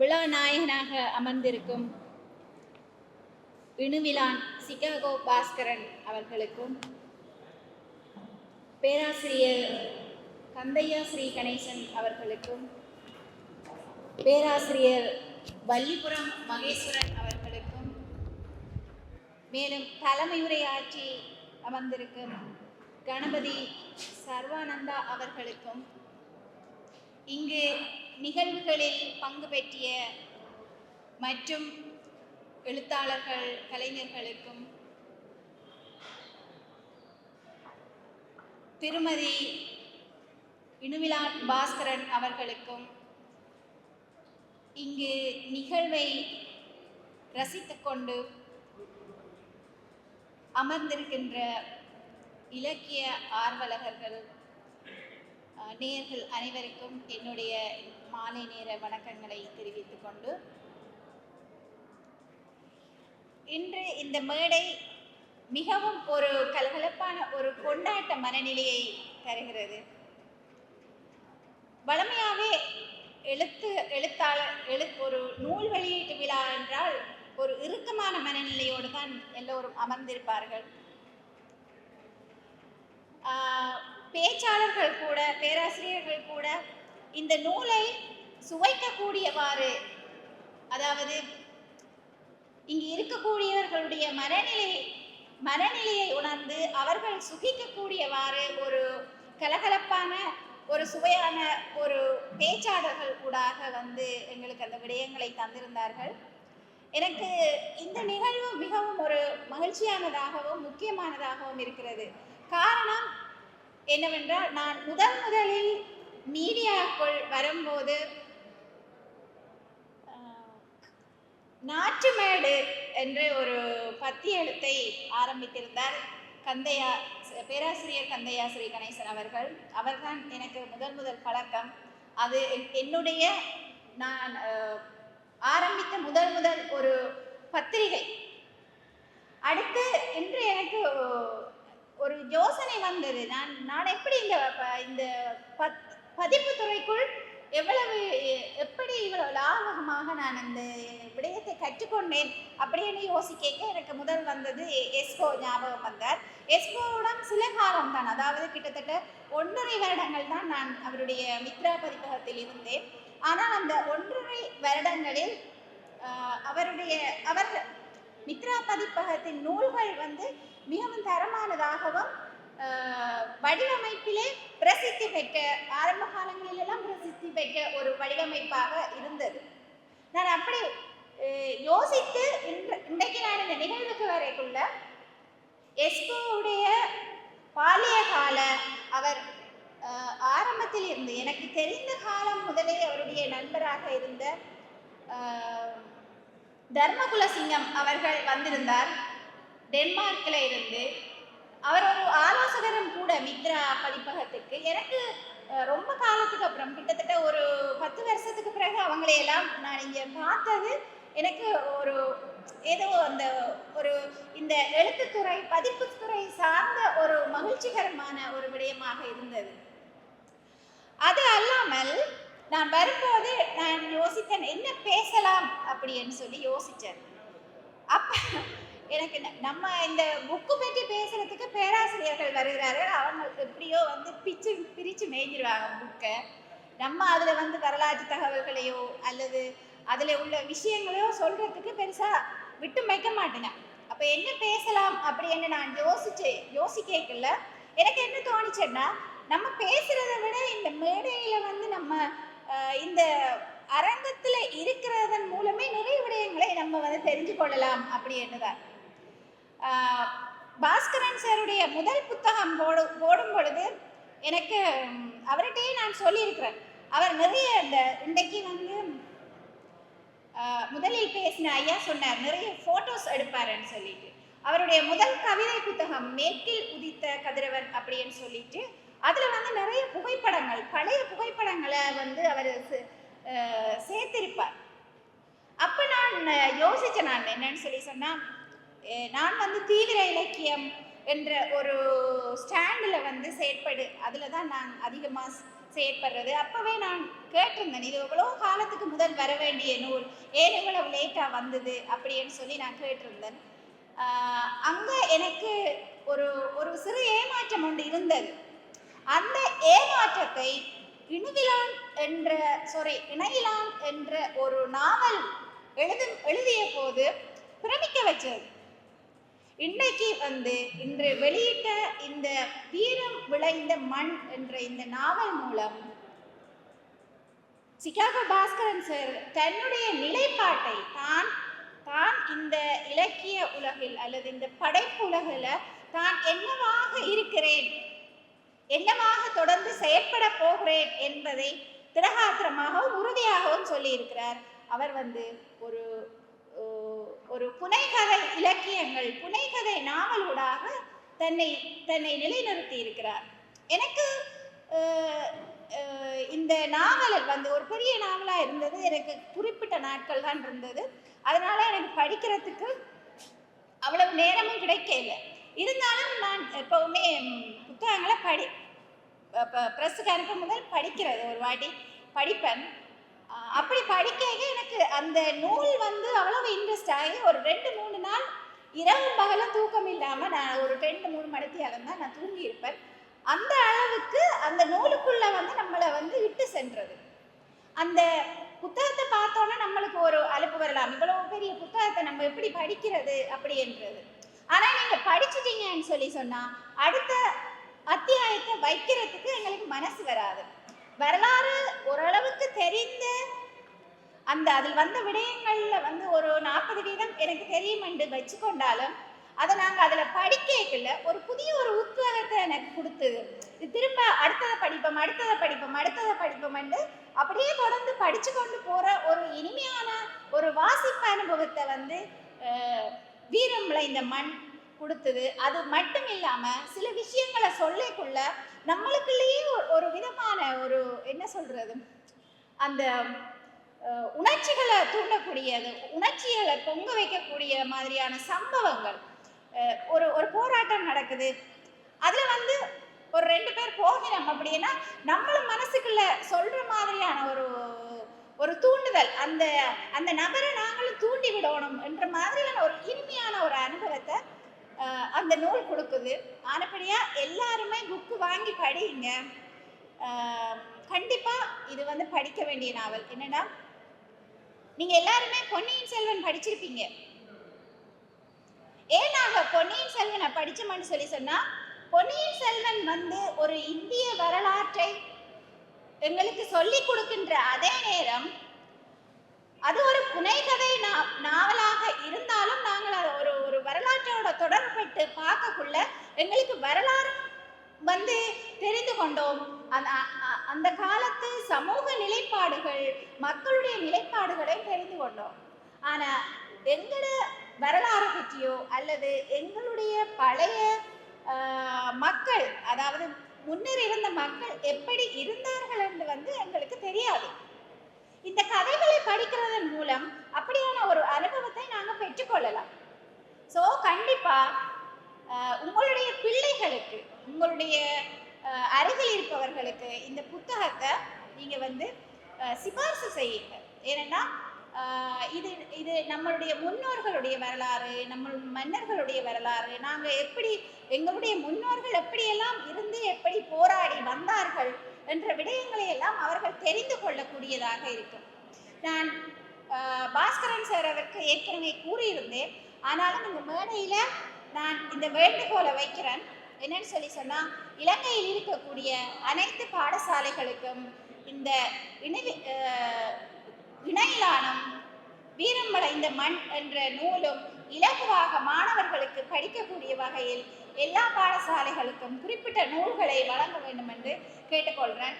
விழா நாயகனாக அமர்ந்திருக்கும் இணுவிலான் சிகாகோ பாஸ்கரன் அவர்களுக்கும் பேராசிரியர் கந்தையா ஸ்ரீ கணேசன் அவர்களுக்கும் பேராசிரியர் வள்ளிபுரம் மகேஸ்வரன் அவர்களுக்கும் மேலும் தலைமை உரையாற்றி அமர்ந்திருக்கும் கணபதி சர்வானந்தா அவர்களுக்கும் இங்கு நிகழ்வுகளில் பங்கு பெற்றிய மற்றும் எழுத்தாளர்கள் கலைஞர்களுக்கும் திருமதி இணுவிலான் பாஸ்கரன் அவர்களுக்கும் இங்கு நிகழ்வை ரசித்துக்கொண்டு அமர்ந்திருக்கின்ற இலக்கிய ஆர்வலகர்கள் நேயர்கள் அனைவருக்கும் என்னுடைய மாலை நேர வணக்கங்களை தெரிவித்துக் கொண்டு இன்று இந்த மேடை மிகவும் ஒரு கலகலப்பான ஒரு கொண்டாட்ட மனநிலையை தருகிறது. வளமையாகவே எழுத்து எழுத்தாளர் எழு ஒரு நூல் வெளியீட்டு விழா என்றால் ஒரு இறுக்கமான மனநிலையோடு தான் எல்லோரும் அமர்ந்திருப்பார்கள். ஆஹ், பேச்சாளர்கள் கூட பேராசிரியர்கள் கூட இந்த நூலை சுவைக்கக்கூடியவாறு அதாவது இங்கு இருக்கக்கூடியவர்களுடைய மனநிலை மனநிலையை உணர்ந்து அவர்கள் சுகிக்கக்கூடியவாறு ஒரு கலகலப்பான ஒரு சுவையான ஒரு பேச்சாளர்கள் கூடாக வந்து எங்களுக்கு அந்த விடயங்களை தந்திருந்தார்கள். எனக்கு இந்த நிகழ்வு மிகவும் ஒரு மகிழ்ச்சியானதாகவும் முக்கியமானதாகவும் இருக்கிறது. காரணம் என்னவென்றால் நான் முதன் முதலில் மீடியாக்குள் வரும்போது நாற்றுமேடு என்று ஒரு பத்திய எழுத்தை ஆரம்பித்திருந்தார் கந்தையா பேராசிரியர் கந்தையா ஸ்ரீ கணேசன் அவர்கள். அவர்தான் எனக்கு முதல் முதல் பழக்கம். அது என்- என்னுடைய நான் ஆரம்பித்த முதல் முதல் ஒரு பத்திரிகை. அடுத்து இன்று எனக்கு ஒரு யோசனை வந்தது. நான் நான் எப்படி இந்த ப- இந்த பத் பதிப்பு துறைக்குள் எவ்வளவு எப்படி இவ்வளவு லாபகமாக நான் இந்த விடயத்தை கற்றுக்கொண்டேன் அப்படின்னு யோசிக்க எனக்கு முதல் வந்தது எஸ்கோ ஞாபகம் வந்தார். எஸ்கோவுடன் சில காலம் தான் அதாவது கிட்டத்தட்ட ஒன்றரை வருடங்கள் தான் நான் அவருடைய மித்ரா பதிப்பகத்தில் இருந்தேன். ஆனால் அந்த ஒன்றரை வருடங்களில் அவருடைய அவர் மித்ரா பதிப்பகத்தின் நூல்கள் வந்து மிகவும் தரமானதாகவும் வடிவமைப்பிலே பிரசித்தி பெற்ற ஆரம்ப காலங்களிலெல்லாம் பிரசித்தி பெற்ற ஒரு வடிவமைப்பாக இருந்தது. நான் அப்படி யோசித்து இன்று இன்றைக்கு நான் இந்த நிகழ்வுக்கு வரைக்குள்ள எஸ்கோவுடைய பாலிய கால அவர் ஆரம்பத்தில் இருந்து எனக்கு தெரிந்த காலம் முதலே அவருடைய நண்பராக இருந்த தர்மகுல தர்மகுலசிங்கம் அவர்கள் வந்திருந்தார். டென்மார்க்கில் இருந்து அவர் ஒரு ஆலோசகரும் கூட மித்ரா பதிப்பகத்துக்கு. எனக்கு ரொம்ப காலத்துக்கு அப்புறம் கிட்டத்தட்ட ஒரு பத்து வருஷத்துக்கு பிறகு அவங்களையெல்லாம் நான் இங்கே பார்த்தது எனக்கு ஒரு ஏதோ அந்த ஒரு இந்த எழுத்துத்துறை பதிப்புத்துறை சார்ந்த ஒரு மகிழ்ச்சிகரமான ஒரு விடயமாக இருந்தது. அது அல்லாமல் நான் வரும்போது நான் யோசித்தேன் என்ன பேசலாம்? அப்படின்னு சொல்லி யோசித்தேன். அப்போ எனக்கு நம்ம இந்த புக்கு பற்றி பேசுறதுக்கு பேராசிரியர்கள் வருகிறார்கள். அவங்க எப்படியோ வந்து பிச்சு பிரித்து மேய்ஞ்சிருவாங்க புக்கை நம்ம அதில் வந்து வரலாற்று தகவல்களையோ அல்லது அதில் உள்ள விஷயங்களையோ சொல்கிறதுக்கு பெருசாக விட்டு வைக்க மாட்டேங்க. அப்போ என்ன பேசலாம் அப்படின்னு நான் யோசிச்சு யோசிக்கல எனக்கு என்ன தோணுச்சுன்னா நம்ம பேசுகிறத விட இந்த மேடையில் வந்து நம்ம இந்த அரங்கத்தில் இருக்கிறதன் மூலமே நிறைய விடயங்களை நம்ம வந்து தெரிஞ்சு கொள்ளலாம் அப்படின்னு தான் பாஸ்கரன் சாருடைய முதல் புத்தகம் போடு போடும் பொழுது எனக்கு அவர்கிட்டயே நான் சொல்லியிருக்கிறேன். அவர் நிறைய இந்த இன்றைக்கு வந்து முதலில் பேசின ஐயா சொன்னார் நிறைய ஃபோட்டோஸ் எடுப்பாருன்னு சொல்லிட்டு. அவருடைய முதல் கவிதை புத்தகம் மேற்கில் உதித்த கதிரவன் அப்படின்னு சொல்லிட்டு அதில் வந்து நிறைய புகைப்படங்கள் பழைய புகைப்படங்களை வந்து அவர் சேர்த்திருப்பார். அப்போ நான் யோசித்தேன் நான் என்னன்னு சொல்லி சொன்னால் நான் வந்து தீவிர இலக்கியம் என்ற ஒரு ஸ்டாண்டில் வந்து செயற்படு அதில் தான் நான் அதிகமாக செயற்படுறது. அப்போவே நான் கேட்டிருந்தேன் இது எவ்வளோ காலத்துக்கு முதல் வர வேண்டிய நூல் ஏன் இவ்வளவு லேட்டாக வந்தது அப்படின்னு சொல்லி நான் கேட்டிருந்தேன். அங்கே எனக்கு ஒரு ஒரு சிறு ஏமாற்றம் ஒன்று இருந்தது. அந்த ஏமாற்றத்தை இணுவிலான் என்ற சாரி இணையிலான் என்ற ஒரு நாவல் எழுது எழுதிய போது பிரமிக்க வச்சது. இன்றைக்கு வந்து இன்று வெளியிட்ட இந்த வீரம் விளைந்த மண் என்ற இந்த நாவல் மூலம் சிகாகோ பாஸ்கரன் சார் தன்னுடைய நிலைப்பாட்டை தான் தான் இந்த இலக்கிய உலகில் அல்லது இந்த படைப்பு உலகில் தான் என்னவாக இருக்கிறேன் என்னவாக தொடர்ந்து செயற்பட போகிறேன் என்பதை திரகாத்திரமாகவும் உறுதியாகவும் சொல்லியிருக்கிறார். அவர் வந்து ஒரு ஒரு புனைகதை இலக்கியங்கள் புனைகதை நாவலூடாக தன்னை தன்னை நிலைநிறுத்தி இருக்கிறார். எனக்கு இந்த நாவல் வந்து ஒரு பெரிய நாவலாக இருந்தது. எனக்கு குறிப்பிட்ட நாட்கள் தான் இருந்தது. அதனால் எனக்கு படிக்கிறதுக்கு அவ்வளவு நேரமும் கிடைக்கல. இருந்தாலும் நான் எப்பவுமே புத்தகங்களை படி ப்ரெஸ்ஸுக்கு அனுப்பும் முதல் படிக்கிறது. ஒரு வாட்டி படிப்பேன். அப்படி படிக்கையே எனக்கு அந்த நூல் வந்து அவ்வளவு இன்ட்ரெஸ்ட் ஆகி ஒரு ரெண்டு மூணு நாள் இரவு பகலும் தூக்கம் இல்லாமல் நான் ஒரு ரெண்டு மூணு மணிக்கு தான் நான் தூங்கி இருப்பேன். அந்த அளவுக்கு அந்த நூலுக்குள்ள வந்து நம்மளை வந்து விட்டு சென்றது. அந்த புத்தகத்தை பார்த்தோன்னா நம்மளுக்கு ஒரு அலுப்பு வரலாம். இவ்வளவு பெரிய புத்தகத்தை நம்ம எப்படி படிக்கிறது அப்படி என்றது ஆனால் நீங்கள் படிச்சிட்டீங்கன்னு சொல்லி சொன்னால் அடுத்த அத்தியாயத்தை வைக்கிறதுக்கு எங்களுக்கு மனசு வராது. வரலாறு ஓரளவுக்கு தெரிந்த அந்த அதில் வந்த விடயங்களில் வந்து ஒரு நாற்பது வீதம் எனக்கு தெரியும் என்று வச்சுக்கொண்டாலும் அதை நாங்கள் அதில் படிக்கல ஒரு புதிய ஒரு உத்வேகத்தை எனக்கு கொடுத்தது. இது திரும்ப அடுத்ததை படிப்போம் அடுத்ததை படிப்போம் அடுத்ததை படிப்போம் என்று அப்படியே தொடர்ந்து படித்து கொண்டு போகிற ஒரு இனிமையான ஒரு வாசிப்பு அனுபவத்தை வந்து வீரம்ல இந்த மண் கொடுத்தது. அது மட்டும் இல்லாம சில விஷயங்களை சொல்லிக்குள்ள நம்மளுக்குள்ளேயே ஒரு- விதமான ஒரு என்ன சொல்றது? அந்த உணர்ச்சிகளை தூண்டக்கூடியது உணர்ச்சிகளை பொங்க வைக்கக்கூடிய மாதிரியான சம்பவங்கள். ஒரு ஒரு போராட்டம் நடக்குது. அதில் வந்து ஒரு ரெண்டு பேர் போகிறோம் அப்படின்னா நம்மளும் மனசுக்குள்ள சொல்ற மாதிரியான ஒரு ஒரு தூண்டுதல். அந்த அந்த நபரை நாங்களும் தூண்டி விடணும் என்ற மாதிரியான ஒரு இனிமையான ஒரு அனுபவத்தை அந்த நூல் கொடுக்குது. ஆனப்படியாக எல்லாருமே புக்கு வாங்கி படிங்க. கண்டிப்பாக இது வந்து படிக்க வேண்டிய நாவல். என்னன்னா நீங்கள் எல்லாருமே பொன்னியின் செல்வன் படிச்சிருப்பீங்க. ஏன் நாங்க பொன்னியின் செல்வனை படித்தோம்னு சொல்லி சொன்னா பொன்னியின் செல்வன் வந்து ஒரு இந்திய வரலாற்றை எங்களுக்கு சொல்லிக் கொடுக்கின்ற அதே நேரம் அது ஒரு புனைகதை நா- நாவலாக இருந்தாலும் நாங்கள் அதை ஒரு ஒரு வரலாற்றோட தொடர்பட்டு பார்க்கக்குள்ள எங்களுக்கு வரலாறு வந்து தெரிந்து கொண்டோம். அந்த அ- அந்த காலத்து சமூக நிலைப்பாடுகள் மக்களுடைய நிலைப்பாடுகளை தெரிந்து கொண்டோம். ஆனா எங்களோட வரலாறு பற்றியோ அல்லது எங்களுடைய பழைய மக்கள் அதாவது முன்னர் இருந்த மக்கள் எப்படி இருந்தார்கள் என்று வந்து எங்களுக்கு தெரியாது. இந்த கதைகளை படிக்கிறதன் மூலம் அப்படியான ஒரு அனுபவத்தை நாங்கள் பெற்றுக்கொள்ளலாம் ஸோ கண்டிப்பா உங்களுடைய பிள்ளைகளுக்கு உங்களுடைய அருகில் இருப்பவர்களுக்கு இந்த புத்தகத்தை நீங்கள் வந்து சிபார்சு செய்யுங்க. ஏன்னா இது இது நம்மளுடைய முன்னோர்களுடைய வரலாறு நம்ம மன்னர்களுடைய வரலாறு நாங்கள் எப்படி எங்களுடைய முன்னோர்கள் எப்படியெல்லாம் இருந்து எப்படி போராடி வந்தார்கள் என்ற விடயங்களை எல்லாம் அவர்கள் தெரிந்து கொள்ளக்கூடியதாக இருக்கும். நான் பாஸ்கரன் சார் அவருக்கு ஏற்கனவே கூறியிருந்தேன். ஆனாலும் இந்த மேடையில் நான் இந்த வேண்டுகோளை வைக்கிறேன். என்னன்னு சொல்லி சொன்னால் இலங்கையில் இருக்கக்கூடிய அனைத்து பாடசாலைகளுக்கும் இந்த இணை இணையிலானம் வீரம் வளைந்த மண் என்ற நூலும் இலகுவாக மாணவர்களுக்கு படிக்கக்கூடிய வகையில் எல்லா பாடசாலைகளுக்கும் குறிப்பிட்ட நூல்களை வழங்க வேண்டும் என்று கேட்டுக்கொள்கிறேன்.